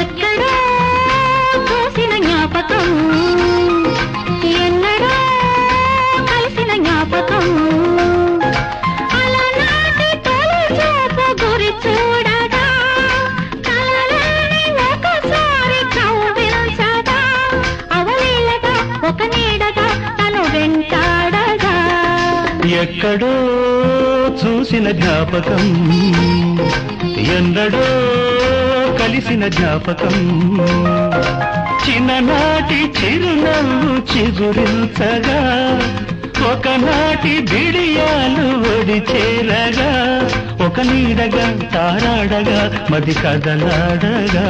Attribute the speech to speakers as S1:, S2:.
S1: ఎక్కడో చూసిన జ్ఞాపకం? ఎన్నడో కలిసిన జ్ఞాపకం? ఒక నీడగా తను వెంటాడగా.
S2: ఎక్కడో చూసిన జ్ఞాపకం ఎన్నడో కలిసిన జ్ఞాపకం. చిన్ననాటి చిరునవ్వు చిగురించగా ఒకనాటి బిడియాలు ఒడి చేరగా ఒక నీడగా తారాడగా మది కదలాడగా.